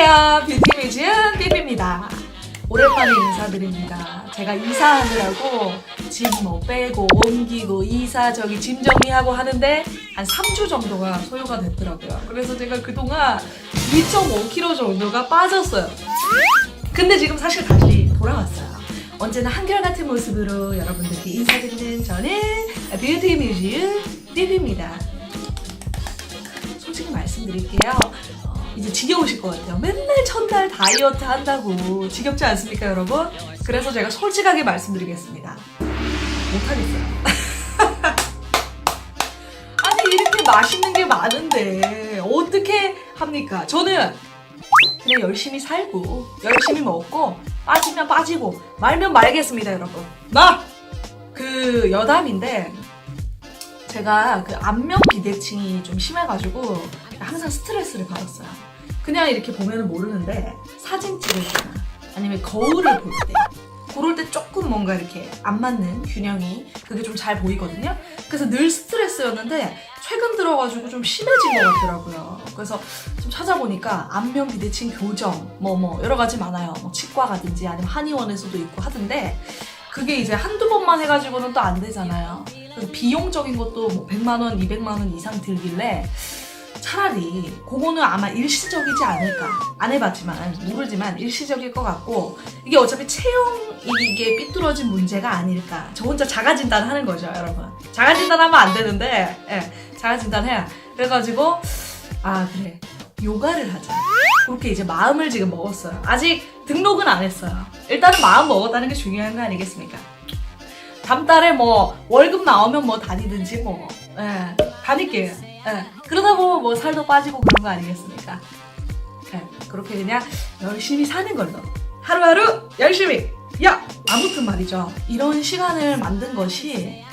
안녕하세요. 뷰티 뮤지엄 삐삐입니다. 오랜만에 인사드립니다. 제가 이사하느라고 짐 뭐 빼고 옮기고 이사 저기 짐 정리하고 하는데 한 3주 정도가 소요가 됐더라고요. 그래서 제가 그동안 2.5kg 정도가 빠졌어요. 근데 지금 사실 다시 돌아왔어요. 언제나 한결같은 모습으로 여러분들께 인사드리는 저는 뷰티 뮤지엄 삐삐입니다. 솔직히 말씀드릴게요. 어, 이제 지겨우실 것 같아요. 맨날 첫날 다이어트 한다고 지겹지 않습니까, 여러분? 그래서 제가 솔직하게 말씀드리겠습니다. 못하겠어요. 아니, 이렇게 맛있는 게 많은데, 어떻게 합니까? 저는 그냥 열심히 살고, 열심히 먹고, 빠지면 빠지고, 말면 말겠습니다, 여러분. 나! 그, 여담인데, 제가 그 안면 비대칭이 좀 심해가지고 항상 스트레스를 받았어요. 그냥 이렇게 보면 모르는데 사진 찍을 때나 아니면 거울을 볼 때, 그럴 때 조금 뭔가 이렇게 안 맞는 균형이 그게 좀 잘 보이거든요. 그래서 늘 스트레스였는데 최근 들어가지고 좀 심해진 것 같더라고요. 그래서 좀 찾아보니까 안면 비대칭 교정 뭐뭐 여러 가지 많아요. 뭐 치과 가든지 아니면 한의원에서도 있고 하던데 그게 이제 한두 번만 해가지고는 또 안 되잖아요. 그래서 비용적인 것도 뭐 100만 원, 200만 원 이상 들길래 차라리 그거는 아마 일시적이지 않을까. 안 해봤지만 모르지만 일시적일 것 같고 이게 어차피 체형 이게 삐뚤어진 문제가 아닐까. 저 혼자 자가 진단 하는 거죠, 여러분. 자가 진단 하면 안 되는데, 예, 자가 진단 해야. 그래가지고 아 그래 요가를 하자. 그렇게 이제 마음을 지금 먹었어요. 아직 등록은 안 했어요. 일단은 마음 먹었다는 게 중요한 거 아니겠습니까? 다음 달에 뭐 월급 나오면 뭐 다니든지 뭐 예, 다닐게요. 예, 그러다 보면 뭐 살도 빠지고 그런 거 아니겠습니까? 예, 그렇게 그냥 열심히 사는 걸로 하루하루 열심히. 야 아무튼 말이죠. 이런 시간을 만든 것이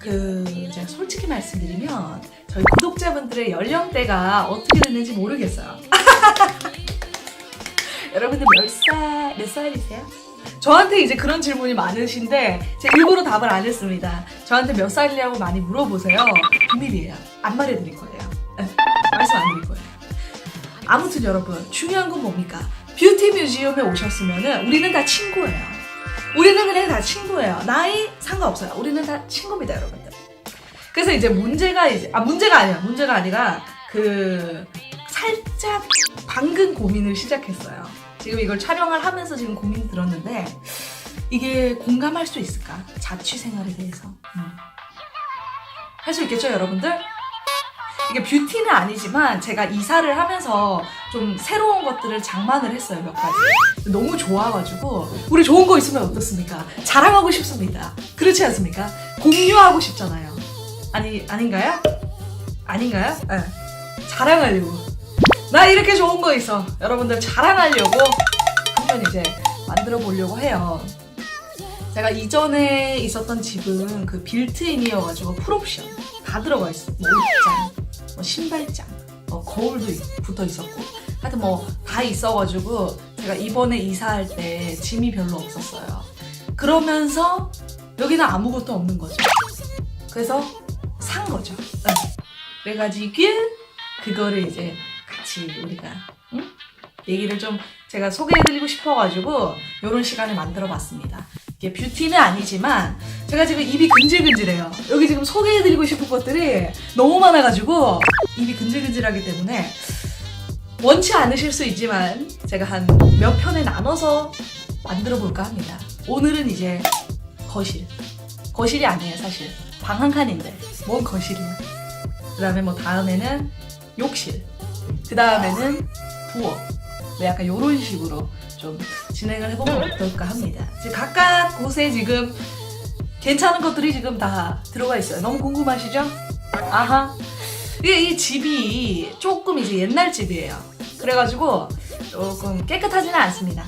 그 제가 솔직히 말씀드리면 저희 구독자분들의 연령대가 어떻게 됐는지 모르겠어요. 여러분들 몇 살, 몇 살이세요? 저한테 이제 그런 질문이 많으신데 제가 일부러 답을 안 했습니다. 저한테 몇 살이냐고 많이 물어보세요. 비밀이에요. 안 말해드릴 거예요. 네, 말씀 안 드릴 거예요. 아무튼 여러분 중요한 건 뭡니까? 뷰티 뮤지엄에 오셨으면은 우리는 다 친구예요. 우리는 그냥 다 친구예요. 나이 상관없어요. 우리는 다 친구입니다, 여러분들. 그래서 이제 문제가 이제 아 문제가 아니야. 문제가 아니라 그 살짝 방금 고민을 시작했어요. 지금 이걸 촬영을 하면서 지금 고민 들었는데 이게 공감할 수 있을까? 자취 생활에 대해서. 음. 할수 있겠죠, 여러분들? 이게 뷰티는 아니지만 제가 이사를 하면서 좀 새로운 것들을 장만을 했어요, 몇 가지. 너무 좋아가지고 우리 좋은 거 있으면 어떻습니까? 자랑하고 싶습니다. 그렇지 않습니까? 공유하고 싶잖아요. 아니, 아닌가요? 아닌가요? 네. 자랑하려고. 나 이렇게 좋은 거 있어. 여러분들 자랑하려고 한번 이제 만들어 보려고 해요. 제가 이전에 있었던 집은 그 빌트인이어가지고 풀옵션 다 들어가 있어. 뭐 옷장, 뭐 신발장, 뭐 거울도 있- 붙어 있었고, 하여튼 뭐 다 있어가지고 제가 이번에 이사할 때 짐이 별로 없었어요. 그러면서 여기는 아무것도 없는 거죠. 그래서 산 거죠. 네. 그래가지고 그거를 이제 같이 우리가 응? 얘기를 좀 제가 소개해드리고 싶어가지고 이런 시간을 만들어봤습니다. 이게 뷰티는 아니지만 제가 지금 입이 근질근질해요. 여기 지금 소개해드리고 싶은 것들이 너무 많아가지고 입이 근질근질하기 때문에 원치 않으실 수 있지만 제가 한 몇 편에 나눠서 만들어 볼까 합니다. 오늘은 이제 거실. 거실이 아니에요, 사실. 방 한 칸인데. 뭔 거실이야. 그 다음에 뭐 다음에는 욕실. 그 다음에는 부엌. 네, 약간 요런 식으로 좀 진행을 해보면 어떨까 합니다. 지금 각각 곳에 지금 괜찮은 것들이 지금 다 들어가 있어요. 너무 궁금하시죠? 아하. 이게 이 집이 조금 이제 옛날 집이에요. 그래가지고 조금 깨끗하지는 않습니다.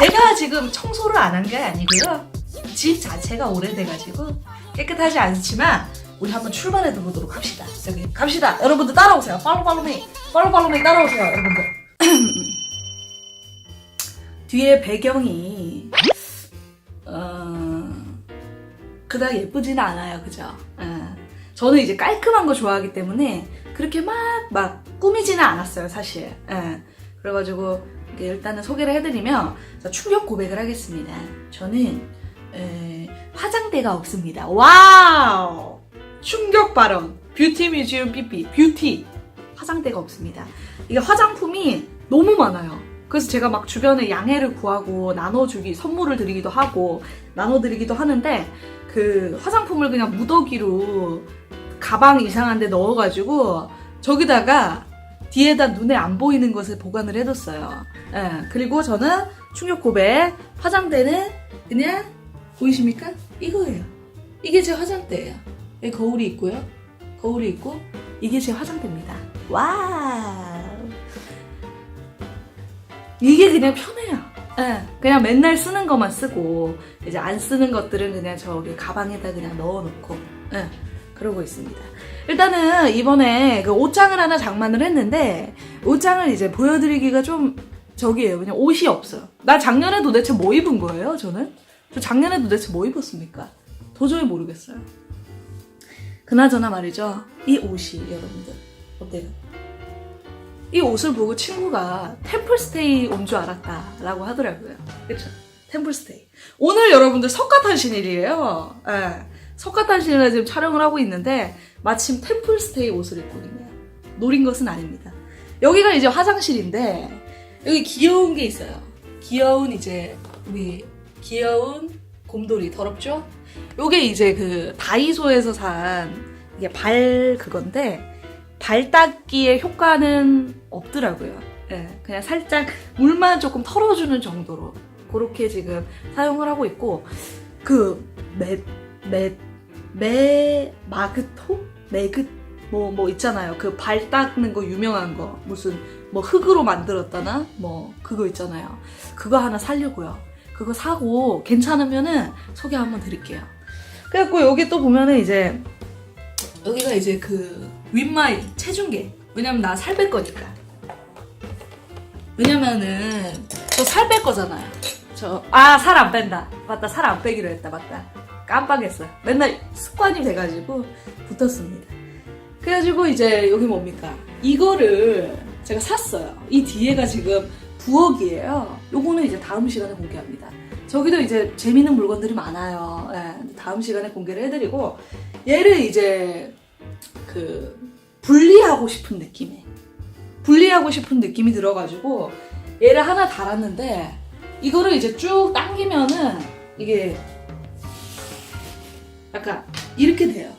제가 지금 청소를 안 한 게 아니고요. 집 자체가 오래돼가지고 깨끗하지 않지만 우리 한번 출발해 보도록 합시다. 저기 갑시다. 여러분들 따라오세요. 팔로 팔로미, 팔로 팔로미 따라오세요, 여러분들. 뒤에 배경이 어, 그닥 예쁘지는 않아요, 그죠? 예. 저는 이제 깔끔한 거 좋아하기 때문에 그렇게 막막 꾸미지는 않았어요, 사실. 예. 그래가지고 일단은 소개를 해드리면 자, 충격 고백을 하겠습니다. 저는 에, 화장대가 없습니다. 와우! 충격 발언. 뷰티 뮤지엄 삐삐. 뷰티. 화장대가 없습니다. 이게 화장품이 너무 많아요. 그래서 제가 막 주변에 양해를 구하고 나눠주기, 선물을 드리기도 하고, 나눠드리기도 하는데, 그 화장품을 그냥 무더기로 가방 이상한 데 넣어가지고, 저기다가 뒤에다 눈에 안 보이는 것을 보관을 해뒀어요. 예, 그리고 저는 충격 고백, 화장대는 그냥, 보이십니까? 이거예요. 이게 제 화장대예요. 여기 거울이 있고요. 거울이 있고, 이게 제 화장대입니다. 와우. 이게 그냥 편해요. 예, 그냥 맨날 쓰는 것만 쓰고, 이제 안 쓰는 것들은 그냥 저기 가방에다 그냥 넣어놓고, 예, 그러고 있습니다. 일단은 이번에 그 옷장을 하나 장만을 했는데, 옷장을 이제 보여드리기가 좀 저기예요. 그냥 옷이 없어요. 나 작년에 도대체 뭐 입은 거예요, 저는? 저 작년에 도대체 뭐 입었습니까? 도저히 모르겠어요. 그나저나 말이죠. 이 옷이 여러분들 어때요? 이 옷을 보고 친구가 템플스테이 온 줄 알았다라고 하더라고요. 그쵸? 템플스테이. 오늘 여러분들 석가탄신일이에요. 예. 석가탄신일에 지금 촬영을 하고 있는데 마침 템플스테이 옷을 입고 있네요. 노린 것은 아닙니다. 여기가 이제 화장실인데 여기 귀여운 게 있어요. 귀여운 이제 우리 귀여운 곰돌이 더럽죠? 요게 이제 그 다이소에서 산 이게 발 그건데 발 닦기의 효과는 없더라고요. 예, 그냥 살짝 물만 조금 털어주는 정도로 그렇게 지금 사용을 하고 있고 그매매매 마그토 매그 뭐뭐 있잖아요. 그 발 닦는 거 유명한 거 무슨 뭐 흙으로 만들었다나 뭐 그거 있잖아요. 그거 하나 살려고요. 그거 사고 괜찮으면은 소개 한번 드릴게요. 그래갖고 여기 또 보면은 이제 여기가 이제 그 윗마이 체중계. 왜냐면 나 살 뺄 거니까. 왜냐면은 저 살 뺄 거잖아요. 저 아 살 안 뺀다. 맞다 살 안 빼기로 했다. 맞다. 깜빡했어. 맨날 습관이 돼가지고 붙었습니다. 그래가지고 이제 여기 뭡니까? 이거를 제가 샀어요. 이 뒤에가 지금 부엌이에요. 요거는 이제 다음 시간에 공개합니다. 저기도 이제 재밌는 물건들이 많아요. 예, 다음 시간에 공개를 해드리고 얘를 이제 그 분리하고 싶은 느낌에 분리하고 싶은 느낌이 들어가지고 얘를 하나 달았는데 이거를 이제 쭉 당기면은 이게 약간 이렇게 돼요.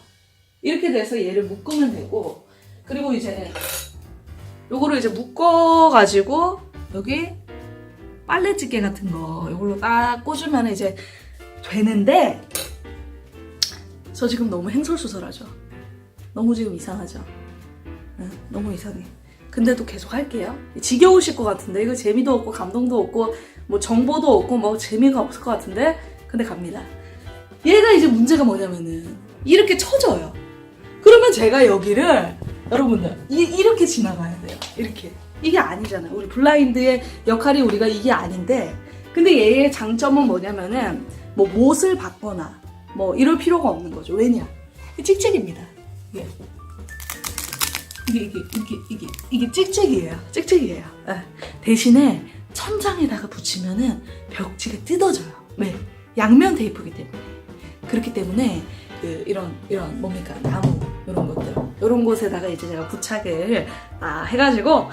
이렇게 돼서 얘를 묶으면 되고 그리고 이제 요거를 이제 묶어가지고 여기 빨래집게 같은 거 이걸로 딱 꽂으면 이제 되는데 저 지금 너무 행설수설하죠. 너무 지금 이상하죠. 응, 너무 이상해. 근데도 계속 할게요. 지겨우실 것 같은데 이거 재미도 없고 감동도 없고 뭐 정보도 없고 뭐 재미가 없을 것 같은데 근데 갑니다. 얘가 이제 문제가 뭐냐면은 이렇게 쳐져요. 그러면 제가 여기를 여러분들 이, 이렇게 지나가야 돼요. 이렇게 이게 아니잖아요. 우리 블라인드의 역할이 우리가 이게 아닌데 근데 얘의 장점은 뭐냐면은 뭐 못을 받거나 뭐 이럴 필요가 없는 거죠. 왜냐? 찍찍입니다. 이게 이게 이게 이게 이게 이게 찍찍이에요. 찍찍이에요. 예. 대신에 천장에다가 붙이면은 벽지가 뜯어져요. 왜? 양면 테이프기 때문에. 그렇기 때문에 그 이런 이런 뭡니까 나무 이런 것들 이런 곳에다가 이제 제가 부착을 아, 해가지고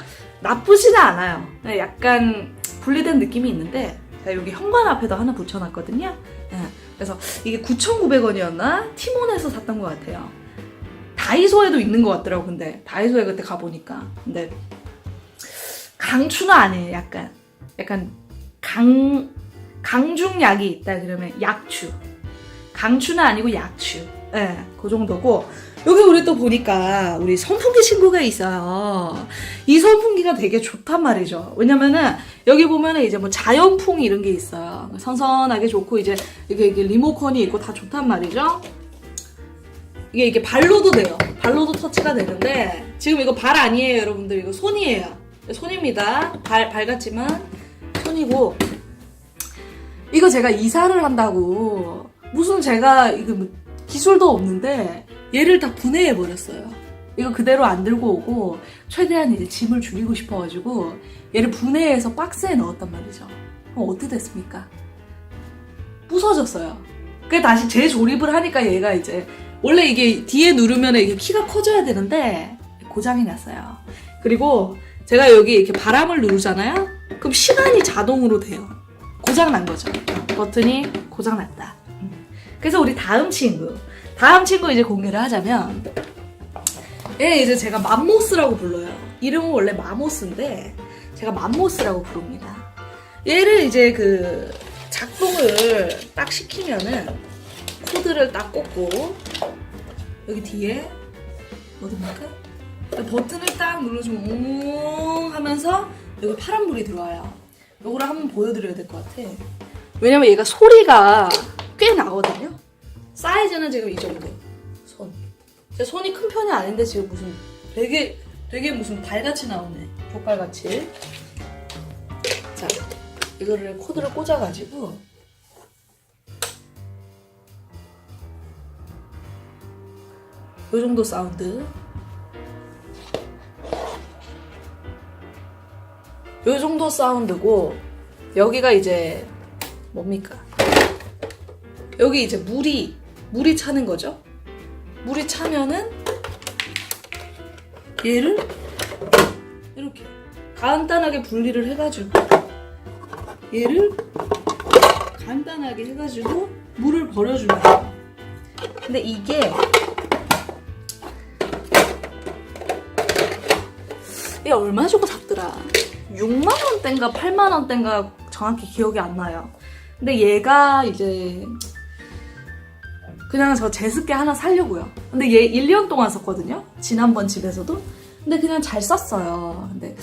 나쁘지는 않아요. 네, 약간 분리된 느낌이 있는데 여기 현관 앞에도 하나 붙여놨거든요. 예, 그래서 이게 9,900원이었나? 티몬에서 샀던 것 같아요. 다이소에도 있는 것 같더라고 근데. 다이소에 그때 가보니까. 근데 강추는 아니에요 약간. 약간 강 강중약이 있다 그러면 약추. 강추는 아니고 약추. 예, 그 정도고 여기 우리 또 보니까 우리 선풍기 친구가 있어요 이 선풍기가 되게 좋단 말이죠 왜냐면은 여기 보면은 이제 뭐 자연풍 이런 게 있어요 선선하게 좋고 이제 이게, 이게 리모컨이 있고 다 좋단 말이죠 이게 이게 발로도 돼요. 발로도 터치가 되는데 지금 이거 발 아니에요, 여러분들. 이거 손이에요. 손입니다. 발, 발 같지만 손이고 이거 제가 이사를 한다고 무슨 제가 이거 뭐 기술도 없는데 얘를 다 분해해 버렸어요. 이거 그대로 안 들고 오고 최대한 이제 짐을 줄이고 싶어가지고 얘를 분해해서 박스에 넣었단 말이죠. 그럼 어떻게 됐습니까? 부서졌어요. 그게 다시 재조립을 하니까 얘가 이제 원래 이게 뒤에 누르면 이게 키가 커져야 되는데 고장이 났어요. 그리고 제가 여기 이렇게 바람을 누르잖아요. 그럼 시간이 자동으로 돼요. 고장 난 거죠. 버튼이 고장 났다. 그래서 우리 다음 친구, 다음 친구 이제 공개를 하자면 얘 이제 제가 맘모스라고 불러요. 이름은 원래 마모스인데 제가 맘모스라고 부릅니다. 얘를 이제 그 작동을 딱 시키면은 코드를 딱 꽂고 여기 뒤에 어딥니까? 버튼을 딱 눌러주면 웅 하면서 여기 파란불이 들어와요. 요거를 한번 보여드려야 될 것 같아. 왜냐면 얘가 소리가 꽤 나거든요. 사이즈는 지금 이 정도. 손. 제 손이 큰 편이 아닌데 지금 무슨 되게 되게 무슨 발같이 나오네. 족발같이. 자, 이거를 코드를 꽂아가지고 요 정도 사운드. 요 정도 사운드고 여기가 이제 뭡니까? 여기 이제 물이 물이 차는 거죠. 물이 차면은 얘를 이렇게 간단하게 분리를 해가지고 얘를 간단하게 해가지고 물을 버려주면 돼요. 근데 이게 얘 얼마 주고 샀더라? 6만 원대인가 8만 원대인가 정확히 기억이 안 나요. 근데 얘가 이제 그냥 저 제습기 하나 살려고요. 근데 얘 1년 동안 썼거든요. 지난번 집에서도. 근데 그냥 잘 썼어요. 근데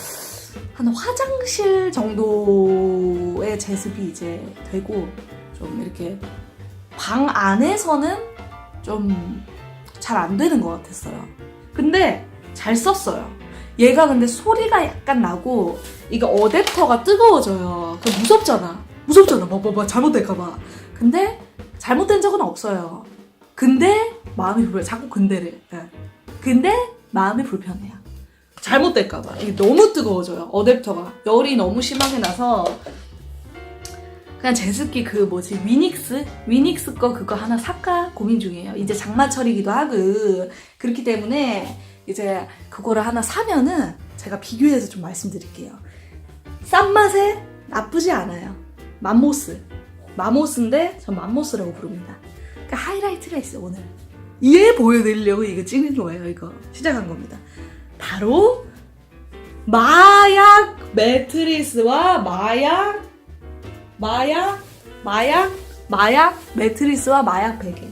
한 화장실 정도의 제습이 이제 되고 좀 이렇게 방 안에서는 좀 잘 안 되는 것 같았어요. 근데 잘 썼어요. 얘가 근데 소리가 약간 나고 이게 어댑터가 뜨거워져요. 그 무섭잖아. 무섭잖아. 뭐, 뭐, 뭐, 잘못될까봐. 근데 잘못된 적은 없어요. 근데 마음이 불편해. 자꾸 근데를. 예. 근데 마음이 불편해요. 잘못될까봐. 이게 너무 뜨거워져요. 어댑터가. 열이 너무 심하게 나서 그냥 제습기 그 뭐지 위닉스 위닉스 거 그거 하나 살까 고민 중이에요. 이제 장마철이기도 하고 그렇기 때문에 이제 그거를 하나 사면은 제가 비교해서 좀 말씀드릴게요. 싼 맛에 나쁘지 않아요. 맘모스 마모스인데 전 맘모스라고 부릅니다. 그러니까 하이라이트가 있어요 오늘. 얘 보여드리려고 이거 찍는 거예요 이거 시작한 겁니다. 바로 마약 매트리스와 마약 마약, 마약, 마약 매트리스와 마약 베개.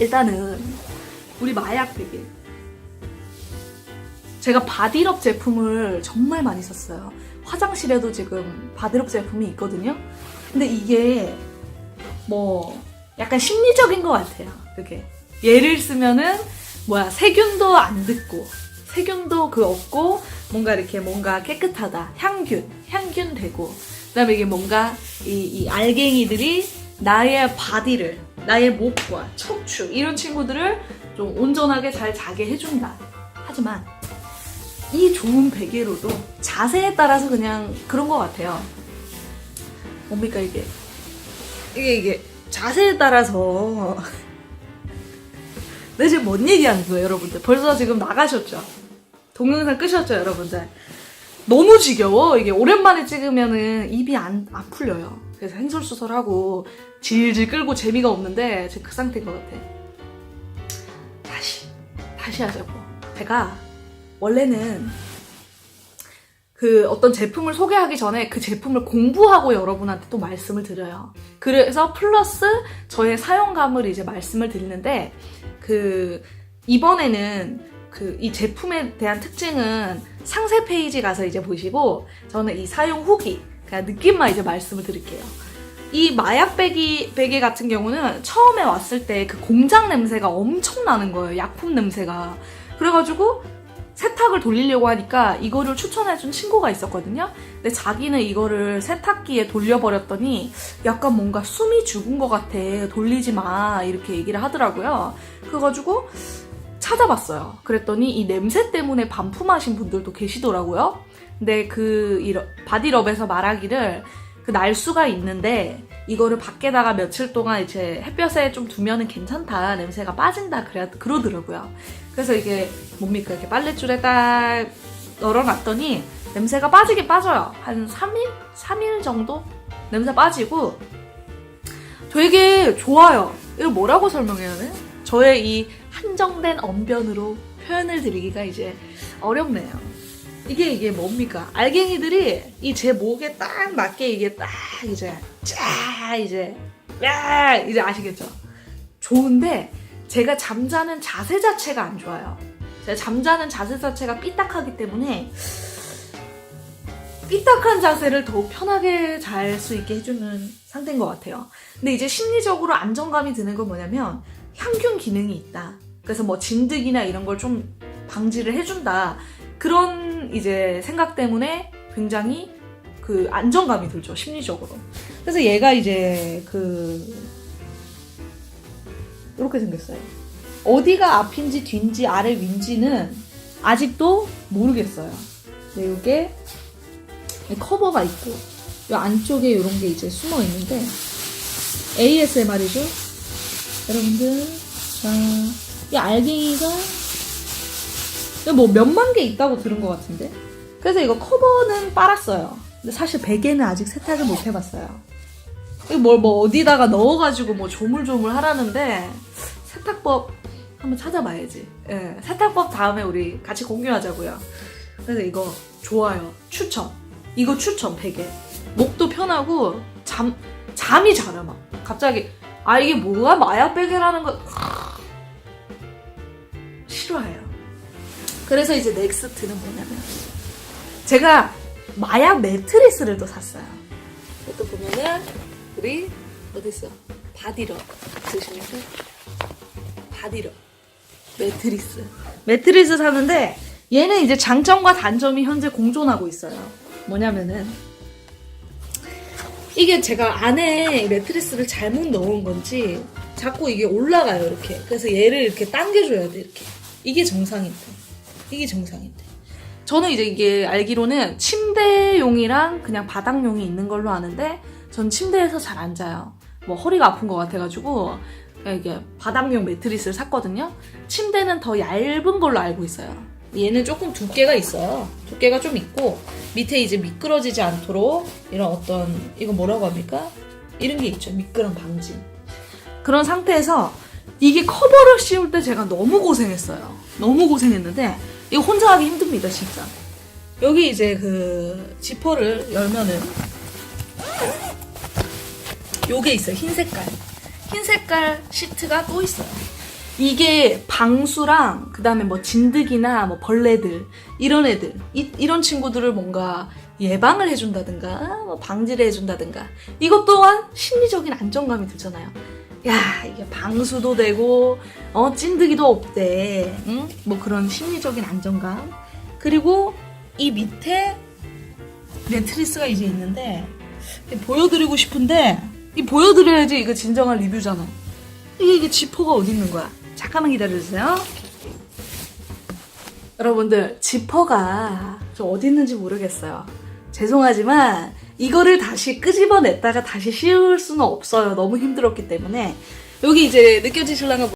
일단은 우리 마약 베개. 제가 바디럽 제품을 정말 많이 썼어요. 화장실에도 지금 바디럽 제품이 있거든요. 근데 이게 뭐 약간 심리적인 것 같아요. 그게 얘를 쓰면은 뭐야 세균도 안 듣고 세균도 그 없고 뭔가 이렇게 뭔가 깨끗하다 향균 향균 되고 그다음에 이게 뭔가 이, 이 알갱이들이 나의 바디를 나의 목과 척추 이런 친구들을 좀 온전하게 잘 자게 해준다. 하지만 이 좋은 베개로도 자세에 따라서 그냥 그런 것 같아요. 뭡니까 이게 이게 이게 자세에 따라서 내 지금 뭔 얘기하는 거예요, 여러분들? 벌써 지금 나가셨죠? 동영상 끄셨죠, 여러분들? 너무 지겨워. 이게 오랜만에 찍으면은 입이 안, 안 풀려요. 그래서 행설수설하고 질질 끌고 재미가 없는데 지금 그 상태인 것 같아. 다시, 다시 하자고. 제가 원래는 그 어떤 제품을 소개하기 전에 그 제품을 공부하고 여러분한테 또 말씀을 드려요. 그래서 플러스 저의 사용감을 이제 말씀을 드리는데 그 이번에는 그 이 제품에 대한 특징은 상세 페이지 가서 이제 보시고 저는 이 사용 후기 그냥 느낌만 이제 말씀을 드릴게요. 이 마약 베개, 베개 같은 경우는 처음에 왔을 때 그 공장 냄새가 엄청 나는 거예요. 약품 냄새가. 그래가지고 세탁을 돌리려고 하니까 이거를 추천해준 친구가 있었거든요. 근데 자기는 이거를 세탁기에 돌려버렸더니 약간 뭔가 숨이 죽은 것 같아. 돌리지 마. 이렇게 얘기를 하더라고요. 그래가지고 찾아봤어요. 그랬더니 이 냄새 때문에 반품하신 분들도 계시더라고요. 근데 그 바디럽에서 말하기를 그 날수가 있는데 이거를 밖에다가 며칠 동안 이제 햇볕에 좀 두면은 괜찮다 냄새가 빠진다 그래 그러더라고요. 그래서 이게 뭡니까 이렇게 빨랫줄에 딱 널어놨더니 냄새가 빠지긴 빠져요. 한 3일? 3일 정도 냄새 빠지고 되게 좋아요. 이거 뭐라고 설명해야 돼? 저의 이 한정된 언변으로 표현을 드리기가 이제 어렵네요. 이게 이게 뭡니까? 알갱이들이 이 제 목에 딱 맞게 이게 딱 이제 쫙 이제 야 이제 아시겠죠? 좋은데 제가 잠자는 자세 자체가 안 좋아요. 제가 잠자는 자세 자체가 삐딱하기 때문에 삐딱한 자세를 더욱 편하게 잘 수 있게 해주는 상태인 것 같아요. 근데 이제 심리적으로 안정감이 드는 건 뭐냐면 향균 기능이 있다. 그래서 뭐 진드기나 이런 걸 좀 방지를 해준다. 그런 이제 생각 때문에 굉장히 그 안정감이 들죠, 심리적으로. 그래서 얘가 이제 그, 이렇게 생겼어요. 어디가 앞인지 뒤인지 아래 위인지는 아직도 모르겠어요. 근데 이게 커버가 있고, 이 안쪽에 이런 게 이제 숨어 있는데, ASMR이죠? 여러분들, 자, 이 알갱이가 뭐 몇만 개 있다고 들은 것 같은데? 그래서 이거 커버는 빨았어요. 근데 사실 베개는 아직 세탁을 못 해봤어요. 뭘 뭐 어디다가 넣어가지고 뭐 조물조물 하라는데 세탁법 한번 찾아봐야지. 예, 세탁법 다음에 우리 같이 공유하자고요. 그래서 이거 좋아요. 추천. 이거 추천 베개. 목도 편하고 잠 잠이 잘 와. 막 갑자기 아 이게 뭐야 마약 베개라는 거 싫어해요. 그래서 이제 넥스트는 뭐냐면 제가 마약 매트리스를 또 샀어요. 이것도 보면은 우리 어디 있어? 바디럽 드시면서 바디럽 매트리스 매트리스 사는데 얘는 이제 장점과 단점이 현재 공존하고 있어요. 뭐냐면은 이게 제가 안에 매트리스를 잘못 넣은 건지 자꾸 이게 올라가요 이렇게. 그래서 얘를 이렇게 당겨줘야 돼 이렇게. 이게 정상인데. 이게 정상인데. 저는 이제 이게 알기로는 침대용이랑 그냥 바닥용이 있는 걸로 아는데 전 침대에서 잘 안 자요. 뭐 허리가 아픈 것 같아가지고 이게 바닥용 매트리스를 샀거든요. 침대는 더 얇은 걸로 알고 있어요. 얘는 조금 두께가 있어요. 두께가 좀 있고 밑에 이제 미끄러지지 않도록 이런 어떤 이거 뭐라고 합니까? 이런 게 있죠. 미끄럼 방지. 그런 상태에서 이게 커버를 씌울 때 제가 너무 고생했어요. 너무 고생했는데 이거 혼자 하기 힘듭니다, 진짜. 여기 이제 그 지퍼를 열면은 요게 있어요. 흰 색깔. 흰 색깔 시트가 또 있어요. 이게 방수랑 그다음에 뭐 진드기나 뭐 벌레들 이런 애들 이, 이런 친구들을 뭔가 예방을 해준다든가 뭐 방지를 해준다든가 이것 또한 심리적인 안정감이 들잖아요. 야 이게 방수도 되고 어 찐득이도 없대. 응? 뭐 그런 심리적인 안정감. 그리고 이 밑에 매트리스가 이제 있는데 보여드리고 싶은데 이 보여드려야지 이거 진정한 리뷰잖아. 이게 이게 지퍼가 어디 있는 거야? 잠깐만 기다려주세요. 여러분들 지퍼가 저 어디 있는지 모르겠어요. 죄송하지만 이거를 다시 끄집어냈다가 다시 씌울 수는 없어요. 너무 힘들었기 때문에 여기 이제 느껴지실랑가